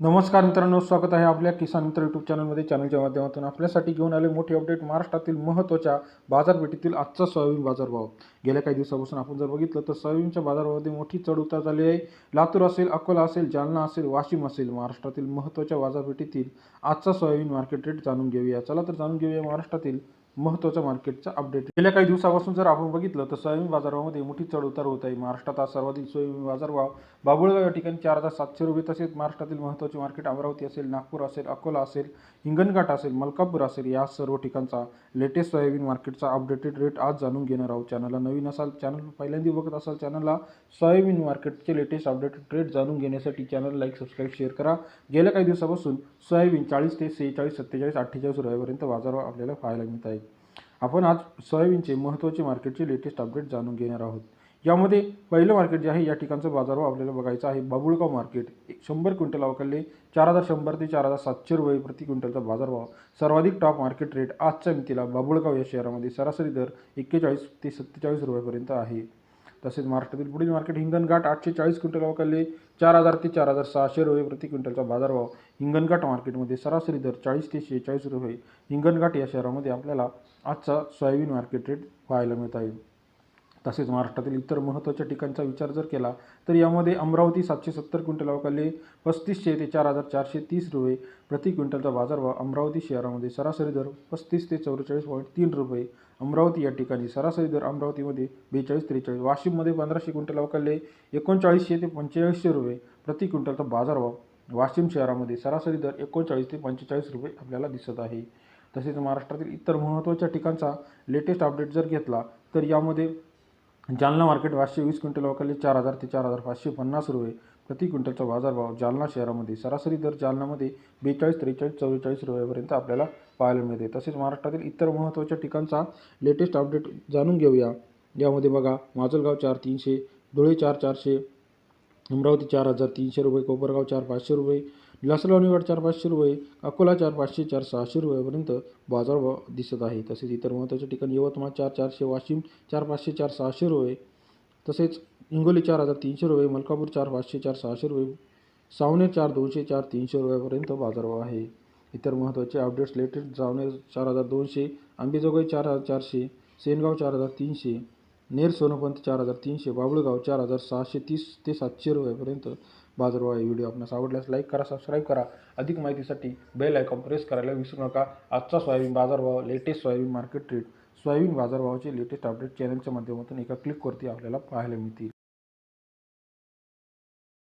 नमस्कार मित्रांनो स्वागत आहे आपल्या किसान मित्र यूट्यूब चॅनलमध्ये चॅनलच्या माध्यमातून. आपल्यासाठी घेऊन आले मोठे अपडेट महाराष्ट्रातील महत्त्वाच्या बाजारपेठेतील आजचा सोयाबीन बाजारभाव. गेल्या काही दिवसापासून आपण जर बघितलं तर सोयाबीनच्या बाजारभावामध्ये मोठी चढ उतार झाली आहे. लातूर असेल अकोला असेल जालना असेल वाशिम असेल महाराष्ट्रातील महत्त्वाच्या बाजारपेठेतील आजचा सोयाबीन मार्केट रेट जाणून घेऊया. चला तर जाणून घेऊया महाराष्ट्रातील महत्त्वाच्या मार्केटचा अपडेट गेल्या काही दिवसापासून जर आपण बघितलं तर सोयाबीन बाजारामध्ये मोठी चढउतार होत आहे. महाराष्ट्रात आज सर्वाधिक सोयाबीन बाजारभाव बाबुळगाव या ठिकाणी चार हजार सातशे रुपये तसेच महाराष्ट्रातील महत्त्वाचे मार्केट अमरावती असेल नागपूर असेल अकोला असेल हिंगणघाट असेल मलकापूर असेल या सर्व ठिकाणचा लेटेस्ट सोयाबीन मार्केटचा अपडेटेड रेट आज जाणून घेणार आहोत. चॅनलला नवीन असाल चॅनल पहिल्यांदा बघत असाल चॅनलला सोयाबीन मार्केटचे लेटेस्ट अपडेटेड रेट जाणून घेण्यासाठी चॅनल लाईक सबस्क्राईब शेअर करा. गेल्या काही दिवसापासून सोयाबीन चाळीस ते सेहेचाळीस सत्तेचाळीस अठ्ठेचाळीस रुपयापर्यंत बाजारभाव आपल्याला पाहायला मिळत आहे आपण आज सोयाबीनचे महत्त्वाचे मार्केटचे लेटेस्ट अपडेट जाणून घेणार आहोत. यामध्ये पहिलं मार्केट जे आहे या ठिकाणचं बाजारभाव आपल्याला बघायचा आहे. बाबुळगाव मार्केट एक शंभर क्विंटल अवकाले चार हजार शंभर ते चार हजार सातशे रुपये प्रति क्विंटलचा बाजारभाव. सर्वाधिक टॉप मार्केट रेट आजच्या मितीला बाबुळगाव या शहरामध्ये सरासरी दर एक्केचाळीस ते सत्तेचाळीस रुपयापर्यंत आहे. तसेच महाराष्ट्रातील पुढील मार्केट हिंगणघाट आठशे चाळीस क्विंटल अवकाले चार हजार ते चार हजार सहाशे रुपये प्रति क्विंटलचा बाजारभाव. हिंगणघाट मार्केटमध्ये सरासरी दर चाळीस ते शेहेचाळीस रुपये. हिंगणघाट या शहरामध्ये आपल्याला आजचा सोयाबीन मार्केट रेट पाहायला मिळत आहे तसेच महाराष्ट्रातील इतर महत्त्वाच्या ठिकाणचा विचार जर केला तर यामध्ये अमरावती सातशे सत्तर क्विंटल अवकाली पस्तीसशे ते चार हजार चारशे तीस रुपये प्रति क्विंटलचा बाजारभाव अमरावती शहरामध्ये सरासरी दर पस्तीस ते चौवेचाळीस पॉईंट तीन रुपये. अमरावती या ठिकाणी सरासरी दर अमरावतीमध्ये बेचाळीस त्रेचाळीस वाशिममध्ये पंधराशे क्विंटल अवकाले एकोणचाळीसशे ते पंचेचाळीसशे रुपये प्रति क्विंटलचा बाजारभाव वाशिम शहरामध्ये सरासरी दर एकोणचाळीस ते पंचेचाळीस रुपये आपल्याला दिसत आहे. तसेच महाराष्ट्रातील इतर महत्त्वाच्या ठिकाणचा लेटेस्ट अपडेट जर घेतला तर यामध्ये जालना मार्केट पाचशे वीस क्विंटल अवकाले चार हजार ते चार हजार पाचशे पन्नास रुपये. प्रति क्विंटलचा बाजारभाव जालना शहरामध्ये सरासरी दर जालनामध्ये बेचाळीस त्रेचाळीस चव्वेचाळीस रुपयापर्यंत आपल्याला पाहायला मिळते. तसेच महाराष्ट्रातील इतर महत्त्वाच्या ठिकाणचा लेटेस्ट अपडेट जाणून घेऊया. यामध्ये बघा माजलगाव चार तीनशे धुळे चार चारशे अमरावती चार हजार तीनशे रुपये कोपरगाव चार पाचशे रुपये लासलगाव चार पाचशे रुपये अकोला चार पाचशे चार सहाशे रुपयापर्यंत बाजारभाव दिसत आहे. तसेच इतर महत्त्वाच्या ठिकाणी यवतमाळ चार चारशे वाशिम चार पाचशे चार सहाशे रुपये तसेच हिंगोली चार हजार तीनशे रुपये मलकापूर चार पाचशे चार सहाशे रुपये सावनेर चार दोनशे चार तीनशे रुपयापर्यंत बाजारभाव आहे. इतर महत्त्वाचे अपडेट्स लेटेस्ट सावनेर चार हजार दोनशे आंबेजोगाई चार हजार चारशे सेनगाव चार हजार तीनशे नेर सोनोपंत चार हजार तीनशे बाबुळगाव चार हजार सहाशे तीस ते सातशे रुपयापर्यंत बाजारभाव आहे. व्हिडिओ आपणास आवडल्यास लाईक करा सबस्क्राईब करा. अधिक माहितीसाठी बेल आयकॉन प्रेस करायला विसरू नका. आजचा सोयाबीन बाजारभाव latest soybean market trade soybean बाजारभावाचे latest update चॅनलच्या माध्यमातून एका क्लिकवरती आपल्याला पाहायला मिळतील.